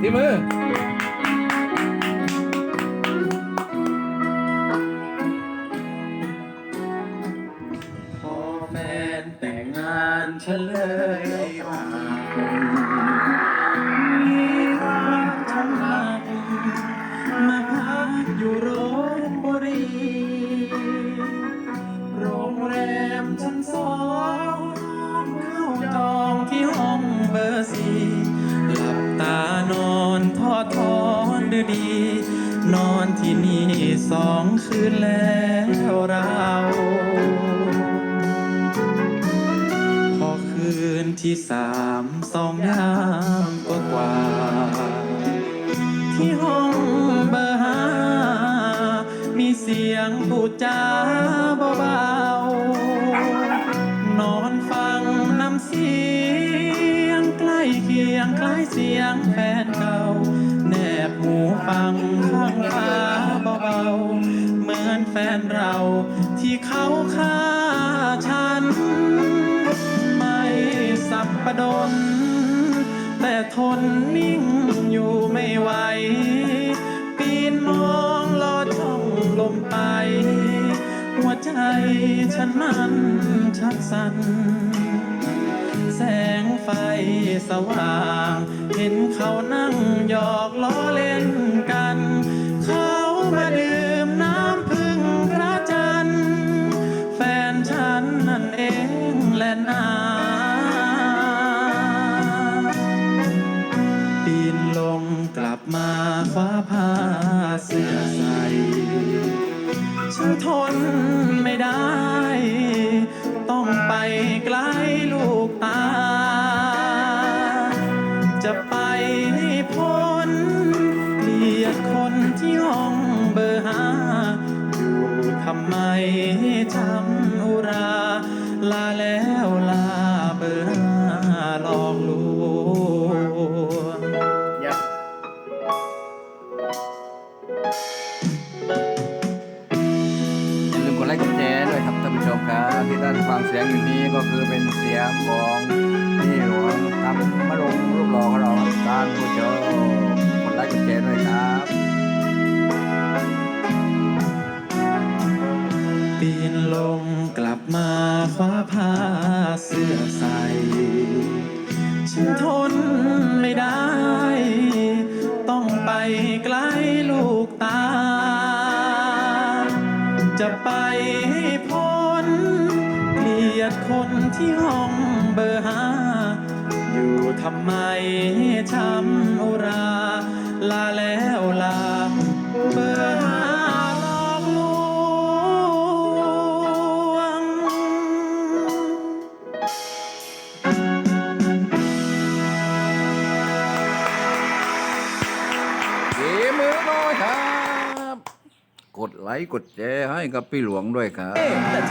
ที่มือพอแฟนแต่งงานเฉลยว่า อนดูดี นอนที่นี่สองคืนแล้วเราพอคืนที่สามสองยามกว่ากว่า ที่ห้องเบอร์ห้ามีเสียงพูดจาเบาๆนอนฟังน้ำเสียงใกล้เคียงคล้ายเสียงแฟนเก่า อนแฟนเราที่เขาฆ่าฉัน ไม่สับประดน แต่ทนนิ่งอยู่ไม่ไหว ปีนมองลอดช่องลมไป หัวใจฉันมันชักสั่นแสงไฟสว่าง เห็นเขานั่งหยอกล้อเล่นกัน มาคว้าผ้าเสื้อใส่ฉันทนไม่ได้ ต้องไปไกลลูกตา จะไปให้พ้นเกลียดคนที่ห้องเบอร์ห้าอยู่ทำไมจำอุรา ลาแล้วลาเบอร์ห้าหลอกลว ที่ท่านฟังเสียงอยู่นี้ก็คือเป็นเสียงของพี่หลวงทำมะลงรูปหล่อของเราครับท่านผู้ชมกดไลค์กดแชร์ด้วยครับปีนลงกลับมาคว้าผ้าเสื้อใส่ฉันทนไม่ได้ ต้องไปไกลลูกตา จะไปให้พ้น ยดคนที่ห้องเบอร์ห้าอยู่ทำไมช้ำอุรา ลาแล้วลาเบอร์ห้าหลอกลวงเสีมือหน่อยครับ กดไลค์กดแชร์ให้กับพี่หลวงด้วยครับ